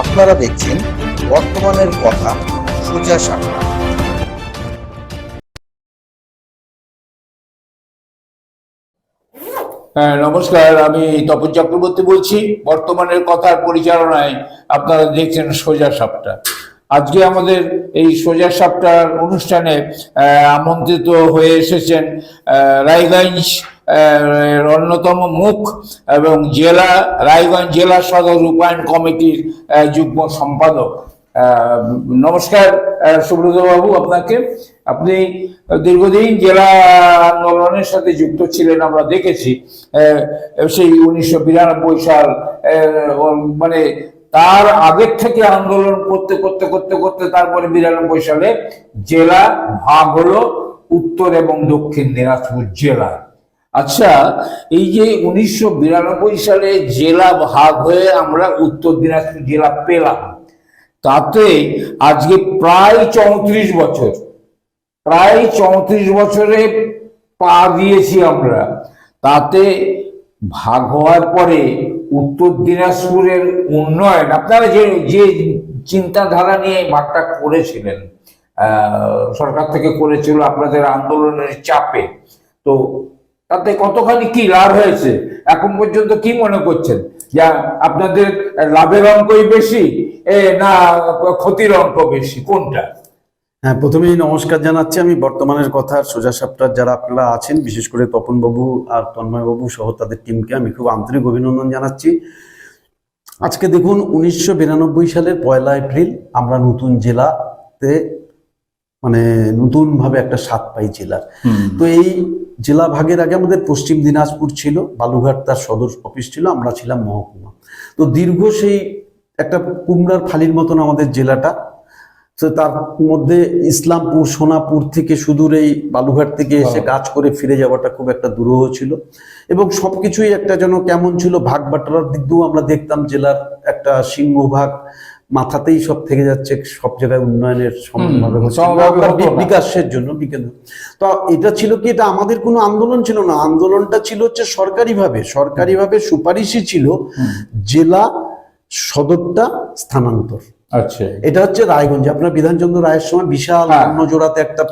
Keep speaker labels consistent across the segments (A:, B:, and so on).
A: আপনারা দেখছেন বর্তমানের কথা সোজা সাপটা
B: হ্যাঁ নমস্কার, আমি তপন চক্রবর্তী বলছি। বর্তমানের কথার পরিচালনায় আপনারা দেখছেন সোজা সাপটা। আজকে আমাদের এই সোজা সাপটার অনুষ্ঠানে আমন্ত্রিত হয়ে এসেছেন রায়গঞ্জ অন্যতম মুখ এবং জেলা রায়গঞ্জ জেলা সদর রূপায়ণ কমিটির যুগ্ম সম্পাদক। নমস্কার আহ, সুব্রত বাবু আপনাকে। আপনি দীর্ঘদিন জেলা আন্দোলনের সাথে যুক্ত ছিলেন আমরা দেখেছি। সেই উনিশশো বিরানব্বই সাল মানে তার আগের থেকে আন্দোলন করতে করতে করতে করতে তারপরে বিরানব্বই সালে জেলা ভাগ হলো উত্তর এবং দক্ষিণ দিনাজপুর জেলা। আচ্ছা এই যে উনিশশো বিরানব্বই সালে জেলা ভাগ হয়ে আমরা উত্তর দিনাজপুর জেলা পেলাম, তাতে আজকে প্রায় চৌত্রিশ বছর, প্রায় চৌত্রিশ বছরে পা দিয়েছি আমরা। তাতে ভাগ হওয়ার পরে উত্তর দিনাজপুরের উন্নয়ন, আপনারা যে যে চিন্তাধারা নিয়ে ভাগটা করেছিলেন সরকার থেকে করেছিল আপনাদের আন্দোলনের চাপে, তো তাতে কতখানি কি লাভ হয়েছে? এখন পর্যন্ত কি মনে করছেন? যা আপনাদের লাভের অঙ্কই বেশি, এ না ক্ষতির অঙ্ক বেশি? কোনটা?
C: হ্যাঁ প্রথমেই নমস্কার জানাচ্ছি আমি বর্তমানের কথা। সোজা সাপটার যারা আপনারা আছেন, বিশেষ করে তপন বাবু আর তন্ময় বাবু সহ তাদের টিমকে আমি খুব আন্তরিক অভিনন্দন জানাচ্ছি। আজকে দেখুন, উনিশশো বিরানব্বই সালের পয়লা এপ্রিল, আমরা নতুন জেলাতে মানে নতুনভাবে একটা স্বাদ পাই জেলার। তো এই জেলা ভাগের আগে আমাদের পশ্চিম দিনাজপুর ছিল বালুঘাট তার সদর অফিস ছিল আমরা ছিলাম মহকুমা। তো দীর্ঘ সেই একটা কুমড়ার ফালির মতন আমাদের জেলাটা। তো তার মধ্যে ইসলামপুর সোনাপুর থেকে সুদূর এই বালুঘাট থেকে এসে
B: হ্যাঁ।
C: কাজ করে ফিরে যাওয়াটা খুব একটা দুরূহ ছিল। এবং সবকিছুই একটা যেন কেমন ছিল ভাগ বাটার দিক দিয়েও আমরা দেখতাম জেলার একটা সিংহভাগ মাথাতেই সব থেকে যাচ্ছে সব জায়গায় উন্নয়নের।
B: সমভাবে।
C: বিকাশের জন্য বিকেন্দ্র তো এটা ছিল কি এটা আমাদের কোনো আন্দোলন ছিল না আন্দোলনটা ছিল হচ্ছে সরকারিভাবে সরকারিভাবে সুপারিশই ছিল জেলা সদরটা স্থানান্তর
B: আচ্ছা।
C: এটা হচ্ছে রায়গঞ্জে। আপনার বিধানচন্দ্র রায়ের সময় বিশাল
B: হ্যাঁ।
C: কর্ণজোড়াতে একটা।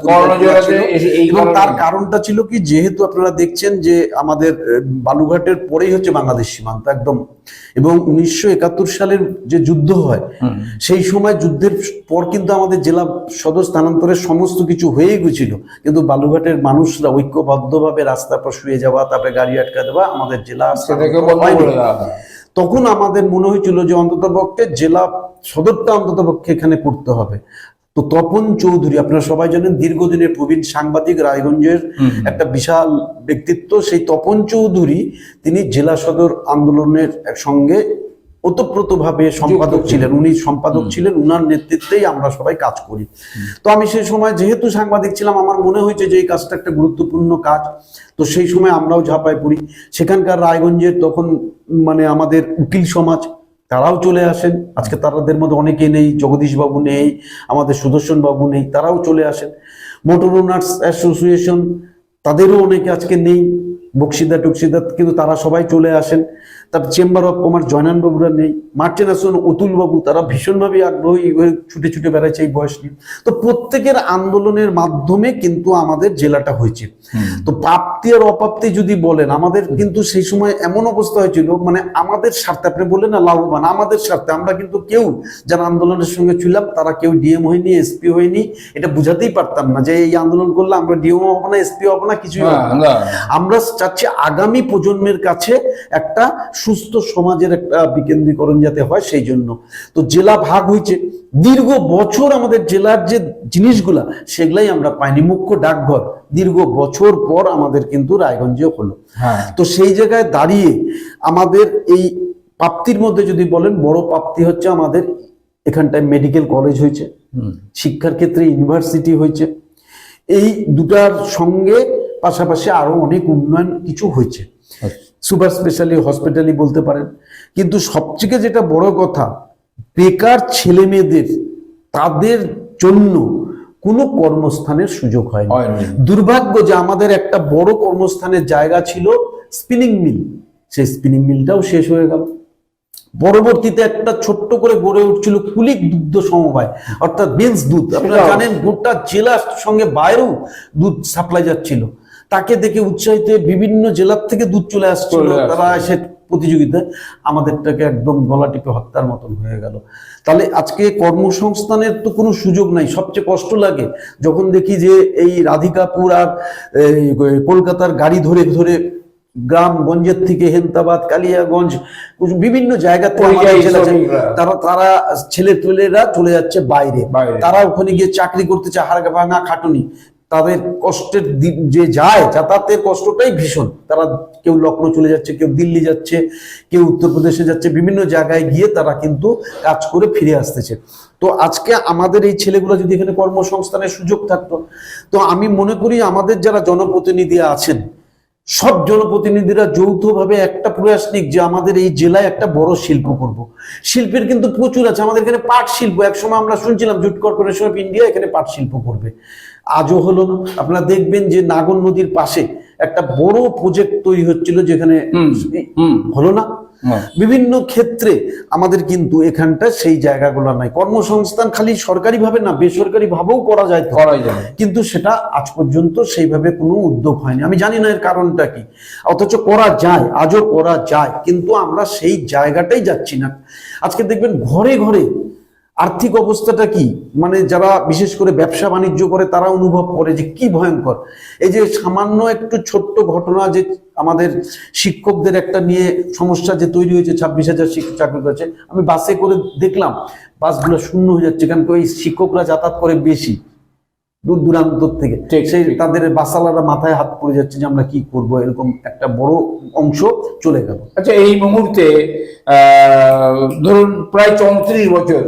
B: এই- এই
C: এবং তার কারণটা ছিল কি যেহেতু আপনারা দেখছেন যে আমাদের বালুঘাটের পরেই হচ্ছে বাংলাদেশ সীমান্ত একদম। এবং উনিশশো একাত্তর সালের যে যুদ্ধ হয় সেই সময় যুদ্ধের পর কিন্তু আমাদের জেলা সদর স্থানান্তরের সমস্ত কিছু হয়ে গেছিল। কিন্তু বালুঘাটের মানুষরা ঐক্যবদ্ধভাবে রাস্তা পর শুয়ে যাওয়া তারপরে গাড়ি আটকা দেওয়া আমাদের জেলা তখন আমাদের মনে হয়েছিল যে অন্তত পক্ষে জেলা সদরটা অন্তত পক্ষে এখানে করতে হবে। তো তপন চৌধুরী আপনারা সবাই জানেন দীর্ঘদিনের প্রবীণ সাংবাদিক রায়গঞ্জের একটা বিশাল ব্যক্তিত্ব। সেই তপন চৌধুরী তিনি জেলা সদর আন্দোলনের সঙ্গে ওতপ্রোতভাবে সম্পাদক
B: ছিলেন।
C: উনি সম্পাদক ছিলেন উনার নেতৃত্বেই আমরা সবাই কাজ করি। তো আমি সেই সময় যেহেতু সাংবাদিক ছিলাম আমার মনে হয়েছে যে এই কাজটা একটা গুরুত্বপূর্ণ কাজ। তো সেই সময় আমরাও ঝাঁপায় পড়ি। সেখানকার রায়গঞ্জের তখন মানে আমাদের উকিল সমাজ তারাও চলে আসেন। আজকে তাদের মধ্যে অনেকে নেই জগদীশ বাবু নেই আমাদের সুদর্শন বাবু নেই তারাও চলে আসেন। মোটর ওনার্স অ্যাসোসিয়েশন তাদেরও অনেকে আজকে নেই বক্সিদা টুকসিদা কিন্তু তারা সবাই চলে আসেন। তারপর চেম্বার অফ কমার্স জয়নান বাবুরা নেই মার্চেন আসন অতুল বাবু তারা ভীষণভাবে আগ্রহী ছুটে ছুটে বেড়াচ্ছে এই বয়স নিয়ে। তো প্রত্যেকের আন্দোলনের মাধ্যমে কিন্তু আমাদের জেলাটা হয়েছে। তো প্রাপ্তি আর অপ্রাপ্তি যদি বলেন আমাদের কিন্তু সেই সময় এমন অবস্থা হয়েছিল মানে আমাদের স্বার্থে আপনি বললেন না লাভবান আমাদের স্বার্থে আমরা কিন্তু কেউ যারা আন্দোলনের সঙ্গে ছিলাম তারা কেউ ডিএম হয়নি এসপি হয়নি এটা বুঝাতেই পারতাম না যে এই আন্দোলন করলে আমরা ডিএম হব না এসপি হব না কিছুই হব
B: না।
C: আমরা চাচ্ছি আগামী প্রজন্মের কাছে একটা সুস্থ সমাজের একটা বিকেন্দ্রীকরণ যাতে হয় সেই জন্য। তো জেলা ভাগ হয়েছে। দীর্ঘ বছর আমাদের জেলার যে জিনিসগুলা সেগুলাই আমরা পাইনি। মুখ্য ডাকঘর। দীর্ঘ বছর পর আমাদের কিন্তু রায়গঞ্জে হলো।
B: হ্যাঁ।
C: তো সেই জায়গায় দাঁড়িয়ে আমাদের এই প্রাপ্তির মধ্যে যদি বলেন বড় প্রাপ্তি হচ্ছে আমাদের এখানটায় মেডিকেল কলেজ হয়েছে। শিক্ষার ক্ষেত্রে ইউনিভার্সিটি হয়েছে। এই দুটার সঙ্গে পাশাপাশি আরও অনেক উন্নয়ন কিছু হয়েছে। সুপার স্পেশালি হসপিটালি বলতে পারেন। কিন্তু সবথেকে যেটা বড় কথা বেকার ছেলে মেয়েদের তাদের জন্য কোনো কর্মস্থানের সুযোগ হয়নি। দুর্ভাগ্য যে আমাদের একটা বড় কর্মস্থানের জায়গা ছিল স্পিনিং মিল সেই স্পিনিং মিলটাও শেষ হয়ে গেল। পরবর্তীতে একটা ছোট্ট করে গড়ে উঠছিল কুলিক দুগ্ধ সমবায় অর্থাৎ বেঞ্চ দুধ। আপনারা জানেন গোটা জেলার সঙ্গে বাইরেও দুধ সাপ্লাই যাচ্ছিল। তাকে দেখে উৎসাহিত বিভিন্ন জেলার থেকে দুধ চলে আসছিল। তারা এসে প্রতিযোগিতায় আমাদেরটাকে একদম গলা টিপে হত্যার মতন হয়ে গেল। তাহলে আজকে কর্মসংস্থানের তো কোনো সুযোগ নাই সবচেয়ে কষ্ট লাগে যখন দেখি যে এই রাধিকাপুর আর কলকাতার গাড়ি ধরে ধরে গ্রাম গঞ্জের থেকে হেমতাবাদ কালিয়াগঞ্জ বিভিন্ন জায়গা থেকে। তারা তারা ছেলে পেলেরা চলে যাচ্ছে বাইরে। তারা ওখানে গিয়ে চাকরি করতে চায় হাড় ভাঙা খাটুনি। তাদের কষ্টের যে যায়, যাতায়াতের কষ্টটাই ভীষণ। তারা কেউ লখনৌ চলে যাচ্ছে, কেউ দিল্লি যাচ্ছে, কেউ উত্তরপ্রদেশে যাচ্ছে, বিভিন্ন জায়গায় গিয়ে তারা কিন্তু কাজ করে ফিরে আসতেছে। তো আজকে আমাদের এই ছেলেগুলো যদি এখানে কর্মসংস্থানের সুযোগ থাকতো, তো আমি মনে করি আমাদের যারা জনপ্রতিনিধি আছেন, সব জনপ্রতিনিধিরা যৌথভাবে একটা প্রয়াস নিক যে আমাদের এই জেলায় একটা বড় শিল্প করব। শিল্পের কিন্তু প্রচুর আছে, আমাদের এখানে পাট শিল্প, একসময় আমরা শুনছিলাম জুট কর্পোরেশন অফ ইন্ডিয়া এখানে পাট শিল্প করবে। আজও হলো না। আপনারা দেখবেন যে নাগর নদীর পাশে একটা বড় প্রজেক্ট তৈরি হচ্ছিল যেখানে। হলো না। বিভিন্ন ক্ষেত্রে আমাদের কিন্তু এখানটা সেই জায়গাগুলো নাই। কর্মসংস্থান খালি সরকারি ভাবে না বেসরকারি ভাবেও করা যায়।
B: করা যাবে
C: কিন্তু সেটা আজ পর্যন্ত সেইভাবে কোনো উদ্যোগ হয়নি। আমি জানি না এর কারণটা কি। অথচ করা যায় আজও করা যায়। কিন্তু আমরা সেই জায়গাটাই যাচ্ছি না। আজকে দেখবেন ঘরে ঘরে আর্থিক অবস্থাটা কি? মানে যারা বিশেষ করে ব্যবসা বাণিজ্য করে তারা অনুভব করে যে কি ভয়ঙ্কর। এই যে সামান্য একটু ছোট্ট ঘটনা যে আমাদের শিক্ষকদের একটা নিয়ে সমস্যা যে তৈরি হয়েছে ছাব্বিশ হাজার শিক্ষক চাকরি করেছে আমি বাসে করে দেখলাম বাসগুলো শূন্য হয়ে যাচ্ছে কারণ কি ওই শিক্ষকরা যাতায়াত করে বেশি দূর দূরান্ত থেকে।
B: ঠিক,
C: সেই তাদের বাসালারা মাথায় হাত পড়ে যাচ্ছে যে আমরা কি করব? এরকম একটা বড় অংশ চলে গেল।
B: আচ্ছা এই মুহূর্তে ধরুন প্রায় চৌত্রিশ বছর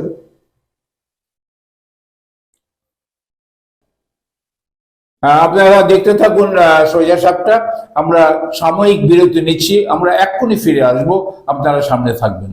B: আপনারা দেখতে থাকুন সোজা সাপটা। আমরা সাময়িক বিরতি নিচ্ছি। আমরা এক্ষুনি ফিরে আসব। আপনারা সামনে থাকবেন।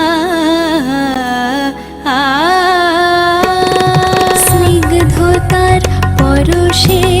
D: 心。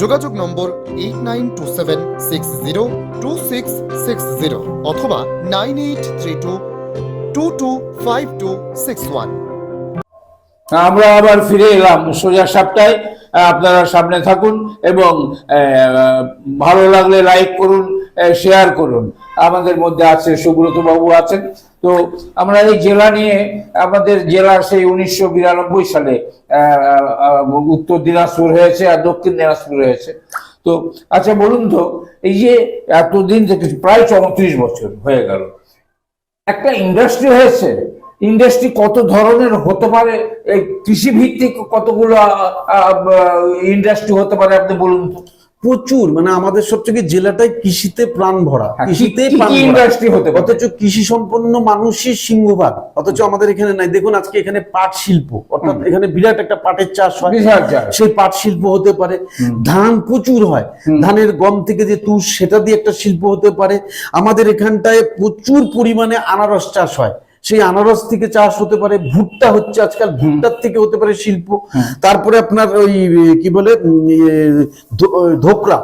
E: যোগাযোগ number eight nine two seven six zero two six six zero অথবা nine eight three two two two five two six one
B: আমরা আবার ফিরে এলাম সোজা সাপটায় আপনারা সামনে থাকুন এবং ভালো লাগলে লাইক করুন শেয়ার করুন। আমাদের মধ্যে আছে সুব্রত বাবু আছেন। তো আমরা এই জেলা নিয়ে, আমাদের জেলা সেই উনিশশো বিরানব্বই সালে উত্তর দিনাজপুর হয়েছে আর দক্ষিণ দিনাজপুর হয়েছে। তো আচ্ছা বলুন তো, এই যে এতদিন থেকে প্রায় চৌত্রিশ বছর হয়ে গেল, একটা ইন্ডাস্ট্রি হয়েছে ইন্ডাস্ট্রি কত ধরনের হতে পারে, এই কৃষি ভিত্তিক কতগুলো ইন্ডাস্ট্রি হতে পারে, আপনি বলুন তো।
C: প্রচুর মানে আমাদের সবথেকে জেলাটাই কৃষিতে প্রাণ ভরা।
B: হ্যাঁ,
C: কৃষিতে।
B: ইন্ডাস্ট্রি হতে
C: অথচ কৃষি সম্পন্ন মানুষই সিংহভাগ। অথচ আমাদের এখানে নাই। দেখুন আজকে এখানে পাট শিল্প অর্থাৎ এখানে বিরাট একটা পাটের চাষ হয়। সেই পাট শিল্প হতে পারে। ধান প্রচুর হয়। ধানের গম থেকে যে তুষ সেটা দিয়ে একটা শিল্প হতে পারে। আমাদের এখানটায় প্রচুর পরিমাণে আনারস চাষ হয়। সেই আনারস থেকে চাষ হতে পারে ভুট্টা হচ্ছে আজকাল ভুট্টার থেকে হতে পারে শিল্প। তারপরে আপনার ওই কি বলে ধোকরা।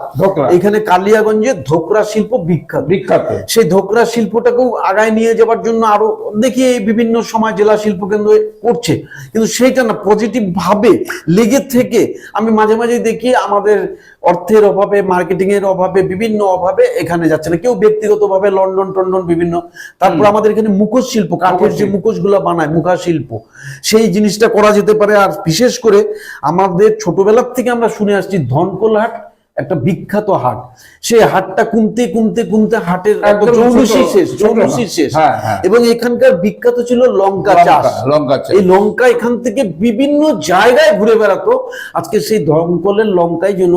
C: এখানে কালিয়াগঞ্জে ধোকরা শিল্প বিখ্যাত।
B: বিখ্যাত।
C: সেই ধোকরা শিল্পটাকেও আগায় নিয়ে যাওয়ার জন্য আরও দেখি এই বিভিন্ন সময় জেলা শিল্প কেন্দ্র করছে। কিন্তু সেইটা না পজিটিভ ভাবে লেগে থেকে আমি মাঝে মাঝে দেখি আমাদের অর্থের অভাবে মার্কেটিং এর অভাবে বিভিন্ন অভাবে এখানে যাচ্ছে না। কেউ ব্যক্তিগতভাবে লন্ডন টন্ডন বিভিন্ন। তারপর আমাদের এখানে মুখোশ শিল্প কাঠের যে মুখোশগুলা বানায় মুখা শিল্প সেই জিনিসটা করা যেতে পারে। আর বিশেষ করে আমাদের ছোটবেলার থেকে আমরা শুনে আসছি ধনকোল হাট একটা বিখ্যাত হাট। সেই হাটটা কুমতে কুমতে কুমতে হাটের চৌরসি শেষ চৌরসি শেষ।
B: হ্যাঁ, হ্যাঁ।
C: এবং এখানকার বিখ্যাত ছিল লঙ্কা চাষ।
B: লঙ্কা।
C: এই লঙ্কা এখান থেকে বিভিন্ন জায়গায় ঘুরে বেড়াতো। আজকে সেই ধমকলের লঙ্কায় যেন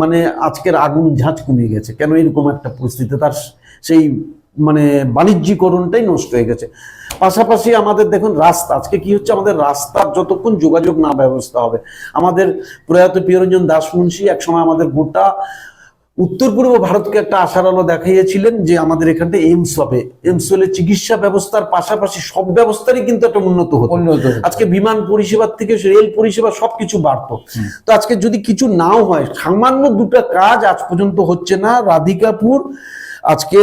C: মানে আজকের আগুন ঝাঁজ কমে গেছে। কেন এরকম একটা পরিস্থিতি? তার সেই মানে বাণিজ্যিকরণটাই নষ্ট হয়ে গেছে। পাশাপাশি আমাদের দেখুন রাস্তা আজকে কি হচ্ছে? আমাদের রাস্তার যতক্ষণ যোগাযোগ না ব্যবস্থা হবে আমাদের প্রয়াত প্রিয়রঞ্জন দাস মুন্সী একসময় আমাদের গোটা উত্তর পূর্ব ভারতকে একটা আশার আলো দেখাইয়েছিলেন যে আমাদের এখানটা এইমস হবে। এইমস হলে চিকিৎসা ব্যবস্থার পাশাপাশি সব ব্যবস্থারই কিন্তু একটা উন্নত হতো। আজকে বিমান পরিষেবার থেকে রেল পরিষেবা সবকিছু বাড়তো। তো আজকে যদি কিছু নাও হয় সামান্য দুটো কাজ আজ পর্যন্ত হচ্ছে না। রাধিকাপুর আজকে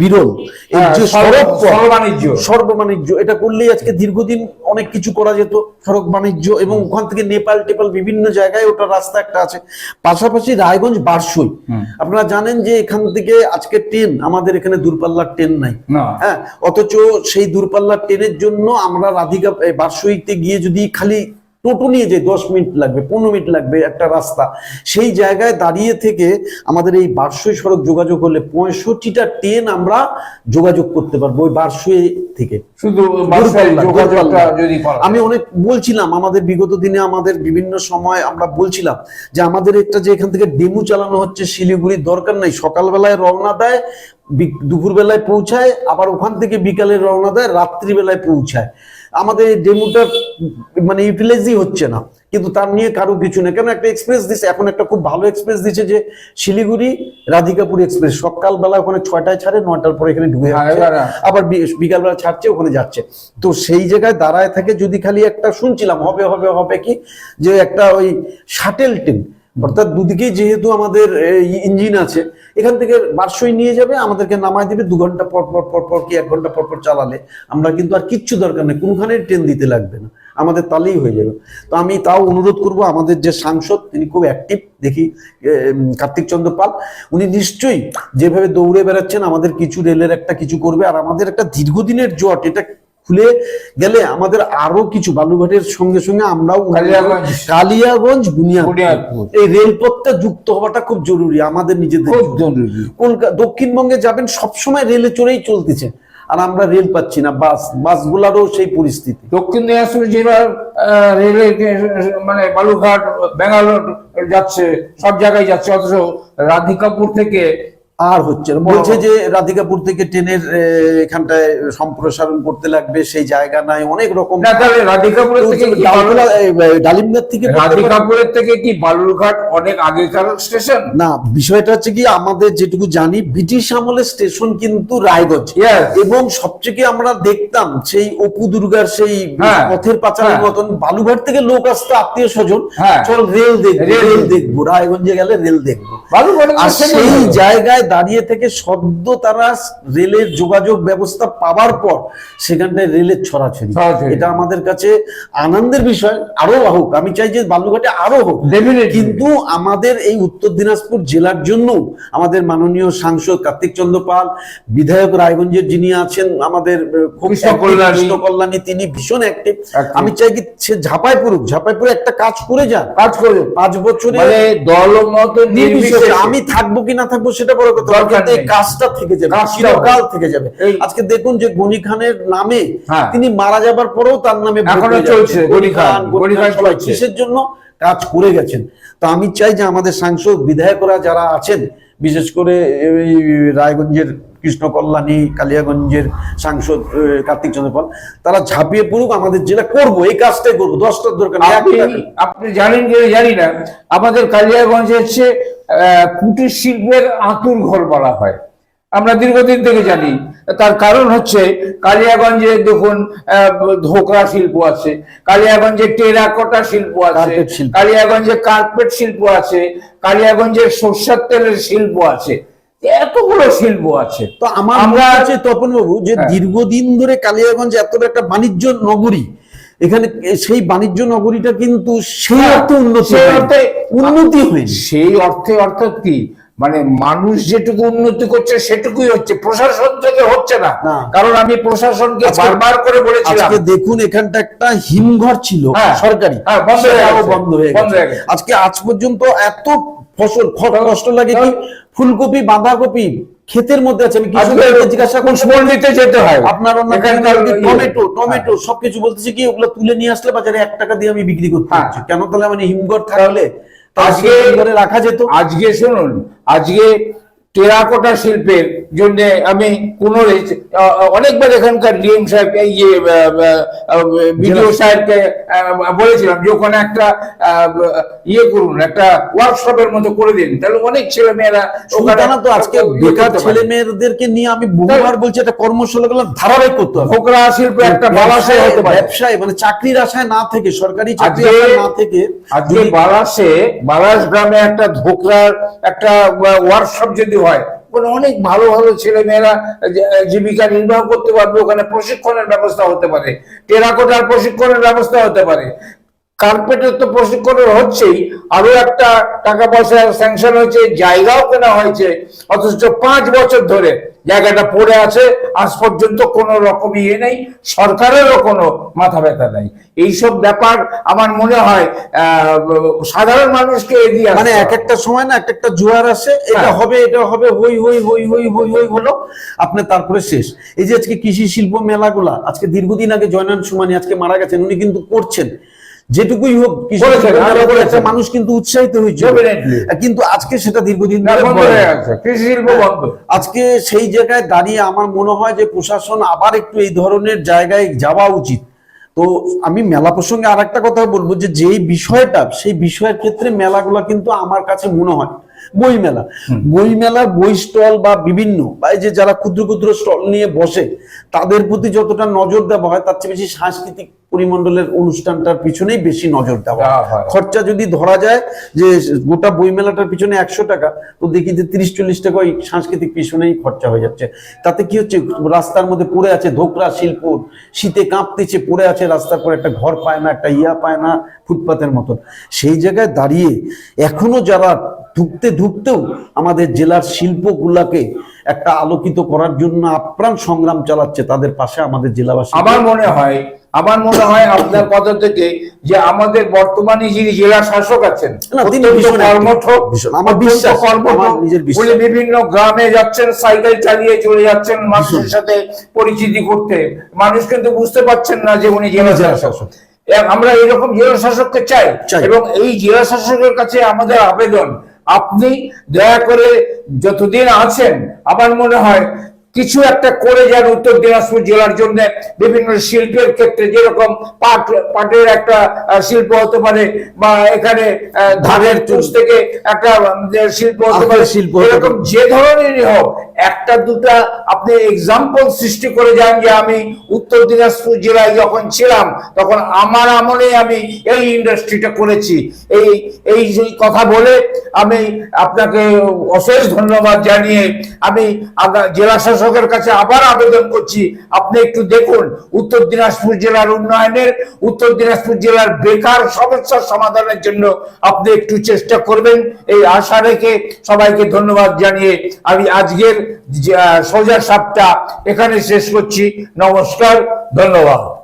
C: বিরল এই
B: হ্যাঁ,
C: যে সড়ক
B: সর্ববাণিজ্য।
C: সর্ববাণিজ্য এটা করলেই আজকে দীর্ঘদিন অনেক কিছু করা যেত সড়ক বাণিজ্য এবং ওখান থেকে নেপাল টেপাল বিভিন্ন জায়গায় ওটা রাস্তা একটা আছে। পাশাপাশি রায়গঞ্জ বারসই। আপনারা জানেন যে এখান থেকে আজকে ট্রেন আমাদের এখানে দূরপাল্লার ট্রেন নাই। হ্যাঁ অথচ সেই দূরপাল্লার ট্রেনের জন্য আমরা রাধিকা বারসইতে গিয়ে যদি খালি টোটো নিয়ে যাই দশ মিনিট লাগবে পনেরো মিনিট লাগবে একটা রাস্তা সেই জায়গায় দাঁড়িয়ে থেকে আমাদের এই বারসই সড়ক যোগাযোগ হলে পঁয়ষট্টিটা ট্রেন আমরা যোগাযোগ করতে পারব ওই বারসই থেকে।
B: শুধু
C: আমি অনেক বলছিলাম আমাদের বিগত দিনে আমাদের বিভিন্ন সময় আমরা বলছিলাম যে আমাদের একটা যে এখান থেকে ডেমু চালানো হচ্ছে শিলিগুড়ির দরকার নাই সকালবেলায় রওনা দেয় বি- দুপুরবেলায় পৌঁছায় আবার ওখান থেকে বিকালে রওনা দেয় রাত্রিবেলায় পৌঁছায়। আমাদের এই ডেমুটা মানে ইউটিলাইজই হচ্ছে না। কিন্তু তার নিয়ে কারও কিছু নেই। কেন একটা এক্সপ্রেস দিচ্ছে এখন একটা খুব ভালো এক্সপ্রেস দিচ্ছে যে শিলিগুড়ি রাধিকাপুর এক্সপ্রেস সকালবেলা ওখানে ছয়টায় ছাড়ে নয়টার পরে এখানে ঢুকে
B: হ্যাঁ,
C: আবার বিকালবেলা ছাড়ছে ওখানে যাচ্ছে। তো সেই জায়গায় দাঁড়ায় থাকে যদি খালি একটা শুনছিলাম হবে হবে হবে কি? যে একটা ওই শাটেল ট্রেন অর্থাৎ দুদিকেই যেহেতু আমাদের ইঞ্জিন আছে, এখান থেকে বারসই নিয়ে যাবে, আমাদেরকে নামায় দিবে, দু ঘণ্টা পর পর পর পর কি এক ঘণ্টা পর পর চালালে, আমরা কিন্তু আর কিচ্ছু দরকার নেই কোনখানে ট্রেন দিতে লাগবে না, আমাদের তালেই হয়ে যাবে। তো আমি তাও অনুরোধ করব, আমাদের যে সাংসদ, তিনি খুব অ্যাক্টিভ দেখি কার্তিক চন্দ্র পাল, উনি নিশ্চয়ই যেভাবে দৌড়ে বেড়াচ্ছেন, আমাদের কিছু রেলের একটা কিছু করবে, আর আমাদের একটা দীর্ঘদিনের জট, এটা খুলে গেলে আমাদের আরও কিছু বালুঘাটের সঙ্গে সঙ্গে আমরাও
B: কালিয়াগঞ্জ।
C: বুনিয়াদপুর। এই রেলপথটা যুক্ত হওয়াটা খুব জরুরি আমাদের নিজেদের
B: খুব জরুরি।
C: কলকাতা দক্ষিণবঙ্গে যাবেন সবসময় রেলে চড়েই চলতেছে। আর আমরা রেল পাচ্ছি না বাস বাসগুলারও সেই পরিস্থিতি।
B: দক্ষিণ দিনাজপুর জেলার রেলে মানে বালুঘাট ব্যাঙ্গালোর যাচ্ছে সব জায়গায় যাচ্ছে অথচ রাধিকাপুর থেকে
C: আর হচ্ছে বলছে যে রাধিকাপুর থেকে ট্রেনের এখানটায় সম্প্রসারণ করতে লাগবে সেই জায়গা নাই অনেক রকম
B: রাধিকাপুরের থেকে
C: ডালিমগঞ্জ
B: রাধিকাপুরের থেকে কি বালুরঘাট অনেক আগেকার স্টেশন?
C: না বিষয়টা হচ্ছে কি আমাদের যেটুকু জানি ব্রিটিশ আমলের স্টেশন কিন্তু রায়গঞ্জ। এবং সবচেয়ে আমরা দেখতাম সেই অপু দুর্গার সেই
B: হ্যাঁ।
C: পথের পাঁচালের
B: হ্যাঁ।
C: মতন বালুঘাট থেকে লোক আসতো আত্মীয় স্বজন।
B: হ্যাঁ।
C: চল রেল দেখব
B: রেল
C: দেখব। রায়গঞ্জে গেলে রেল দেখব। আর সেই জায়গায় দাঁড়িয়ে থেকে সদ্য তারা রেলের যোগাযোগ ব্যবস্থা পাওয়ার পর সেখানটায় রেলের ছড়াছড়ি। এটা আমাদের কাছে আনন্দের বিষয় আরও হোক আমি চাই যে বালুঘাটে আরও হোক। কিন্তু আমাদের এই উত্তর দিনাজপুর জেলার জন্য আমাদের মাননীয় সাংসদ কার্তিক চন্দ্র পাল বিধায়ক রায়গঞ্জের যিনি আছেন আমাদের
B: কল্যাণী।
C: তিনি ভীষণ অ্যাক্টিভ আমি চাই কি সে ঝাপাই পড়ুক ঝাপাই পড়ে একটা কাজ করে যান
B: কাজ করে
C: পাঁচ বছরে
B: মানে দলমত
C: আমি থাকব কি না থাকব সেটা বড় এই কাজটা থেকে যাবে চিরকাল থেকে যাবে। আজকে দেখুন যে গনি খানের নামে
B: হ্যাঁ।
C: তিনি মারা যাবার পরেও তার নামে এখনও
B: চলছে, গনি খান,
C: গনি। কিসের জন্য? কাজ করে গেছেন। তো আমি চাই যে আমাদের সাংসদ বিধায়করা যারা আছেন বিশেষ করে এই রায়গঞ্জের কৃষ্ণ কল্যাণী কালিয়াগঞ্জের সাংসদ কার্তিক চন্দ্র পাল তারা ঝাঁপিয়ে পড়ুক আমাদের জেলা করব এই কাজটাই করব দশটার দরকার
B: আপনি জানেন কি জানি না আমাদের কালিয়াগঞ্জে হচ্ছে কুটির শিল্পের আতুর ঘর বলা হয়। আমরা দীর্ঘদিন থেকে জানি তার কারণ হচ্ছে কালিয়াগঞ্জে দেখুন আহ, ধোকরা শিল্প আছে কালিয়াগঞ্জে টেরাকোটা শিল্প আছে। কালিয়াগঞ্জে কার্পেট শিল্প আছে কালিয়াগঞ্জে সর্ষের তেলের শিল্প আছে। এতগুলো শিল্প আছে।
C: তো আমার
B: আমরা-
C: হচ্ছে তপন বাবু যে
B: হ্যাঁ।
C: দীর্ঘদিন ধরে কালিয়াগঞ্জ এত একটা বাণিজ্য নগরী এখানে সেই বাণিজ্য নগরীটা কিন্তু সেই
B: হ্যাঁ,
C: অর্থে উন্নতি
B: অর্থে
C: উন্নতি হয়নি।
B: সেই অর্থে অর্থাৎ কি? মানে মানুষ যেটুকু উন্নতি করছে সেটুকুই হচ্ছে। প্রশাসন থেকে হচ্ছে না। কারণ আমি প্রশাসনকে বারবার করে বলেছিলাম।
C: দেখুন এখানটা একটা হিমঘর ছিল
B: হ্যাঁ।
C: সরকারি।
B: বন্ধ হয়ে গেছে।
C: আজকে আজ পর্যন্ত এত ফসল খটা কষ্ট লাগে কি? ফুলকপি বাঁধাকপি ক্ষেতের মধ্যে আছে আমি কিছু জিজ্ঞাসা
B: যেতে হয়।
C: আপনার
B: ইয়ে-
C: টমেটো টমেটো সবকিছু বলতেছে কি ওগুলো তুলে নিয়ে আসলে বাজারে এক টাকা দিয়ে আমি বিক্রি করতে
B: হ্যাঁ।
C: কেন তাহলে মানে হিমঘর থাকলে
B: আজকে
C: রাখা যেত।
B: আজকে শুনুন আজকে টেরাকোটা শিল্পের জন্য আমি কোন অনেকবার এখানকার ডিএম সাহেব এই যে বিডিও সাহেবকে বলেছিলাম যে ওখানে একটা ইয়ে করুন একটা ওয়ার্কশপের মতো করে দিন। তাহলে অনেক ছেলে মেয়েরা
C: শুধু তা আজকে বেকার ছেলে মেয়েদেরকে নিয়ে আমি বহুবার বলছি একটা কর্মশালাগুলো ধারাবাহিক করতে হবে।
B: ফোকরা শিল্প একটা বালাসে হতে পারে।
C: ব্যবসায় মানে চাকরির আশায় না থেকে সরকারি চাকরির আশায় না থেকে
B: আজকে বারাসে বারাস গ্রামে একটা ধোকরার একটা ওয়ার্কশপ যদি হয়। ওখানে অনেক ভালো ভালো ছেলে মেয়েরা জীবিকা নির্বাহ করতে পারবে, ওখানে প্রশিক্ষণের ব্যবস্থা হতে পারে। টেরাকোটার প্রশিক্ষণের ব্যবস্থা হতে পারে। কার্পেটের তো প্রশিক্ষণের হচ্ছেই। আরও একটা টাকা পয়সা স্যাংশন হয়েছে জায়গাও কেনা হয়েছে। অথচ পাঁচ বছর ধরে জায়গাটা পড়ে আছে আজ পর্যন্ত কোনো রকম ইয়ে নেই সরকারেরও কোনো মাথা ব্যথা নেই। এইসব ব্যাপার আমার মনে হয় সাধারণ মানুষকে এগিয়ে
C: মানে এক একটা সময় না এক একটা জোয়ার আসে এটা
B: হ্যাঁ।
C: হবে এটা হবে হই হই হই হই হই হই হলো আপনি তারপরে শেষ। এই যে আজকে কৃষি শিল্প মেলাগুলা আজকে দীর্ঘদিন আগে জয়নান সুমানি আজকে মারা গেছেন উনি কিন্তু করছেন। যেটুকুই হোক মানুষ কিন্তু উৎসাহিত হয়েছে কিন্তু আজকে সেটা দীর্ঘদিন।
B: হয়ে
C: আজকে সেই জায়গায় দাঁড়িয়ে আমার মনে হয় যে প্রশাসন আবার একটু এই ধরনের জায়গায় যাওয়া উচিত। তো আমি মেলা প্রসঙ্গে আর একটা কথা বলব যে যেই বিষয়টা সেই বিষয়ের ক্ষেত্রে মেলাগুলো কিন্তু আমার কাছে মনে হয় বই মেলা বই মেলার বই স্টল বা বিভিন্ন বা যে যারা ক্ষুদ্র ক্ষুদ্র স্টল নিয়ে বসে তাদের প্রতি যতটা নজর দেওয়া হয় তার চেয়ে বেশি সাংস্কৃতিক পরিমণ্ডলের অনুষ্ঠানটার পিছনেই বেশি নজর দেওয়া। খরচা যদি ধরা যায় যে গোটা বই মেলাটার পিছনে একশো টাকা তো দেখি যে তিরিশ চল্লিশ টাকা ওই সাংস্কৃতিক পিছনেই খরচা হয়ে যাচ্ছে। তাতে কি হচ্ছে রাস্তার মধ্যে পড়ে আছে ধোকরা শিল্প শীতে কাঁপতেছে পড়ে আছে রাস্তার পর একটা ঘর পায় না একটা ইয়া পায় না ফুটপাতের মতন। সেই জায়গায় দাঁড়িয়ে এখনও যারা ধুকতে ধুকতেও আমাদের জেলার শিল্পগুলাকে একটা আলোকিত করার জন্য আপ্রাণ সংগ্রাম চালাচ্ছে তাদের পাশে আমাদের জেলাবাসী
B: আমার মনে হয় আমার মনে হয় আপনার কথা থেকে যে আমাদের বর্তমানে যিনি জেলা শাসক আছেন। উনি বিভিন্ন গ্রামে যাচ্ছেন সাইকেল চালিয়ে চলে যাচ্ছেন মানুষের সাথে পরিচিতি করতে মানুষ কিন্তু বুঝতে পারছেন না যে উনি জেলা
C: জেলা
B: শাসক। আমরা এরকম জেলা শাসককে চাই। এবং এই জেলা শাসকের কাছে আমাদের আবেদন আপনি দয়া করে যতদিন আছেন আমার মনে হয় কিছু একটা করে যান উত্তর দিনাজপুর জেলার জন্য বিভিন্ন শিল্পের ক্ষেত্রে যেরকম পাট পাটের একটা শিল্প হতে পারে বা এখানে ধানের চুষ থেকে একটা শিল্প হতে পারে
C: শিল্প
B: এরকম। যে ধরনেরই হোক একটা, দুটা আপনি এক্সাম্পল সৃষ্টি করে যান যে আমি উত্তর দিনাজপুর জেলায় যখন ছিলাম, তখন আমার আমলে আমি এই ইন্ডাস্ট্রিটা করেছি। এই এই কথা বলে আমি আপনাকে অশেষ ধন্যবাদ জানিয়ে আমি জেলা শাসকের কাছে আবার আবেদন করছি, আপনি একটু দেখুন, উত্তর দিনাজপুর জেলার উন্নয়নের, উত্তর দিনাজপুর জেলার বেকার সমস্যার সমাধানের জন্য আপনি একটু চেষ্টা করবেন। এই আশা রেখে সবাইকে ধন্যবাদ জানিয়ে আমি আজকের সোজা সাপটা এখানে শেষ করছি। নমস্কার ধন্যবাদ।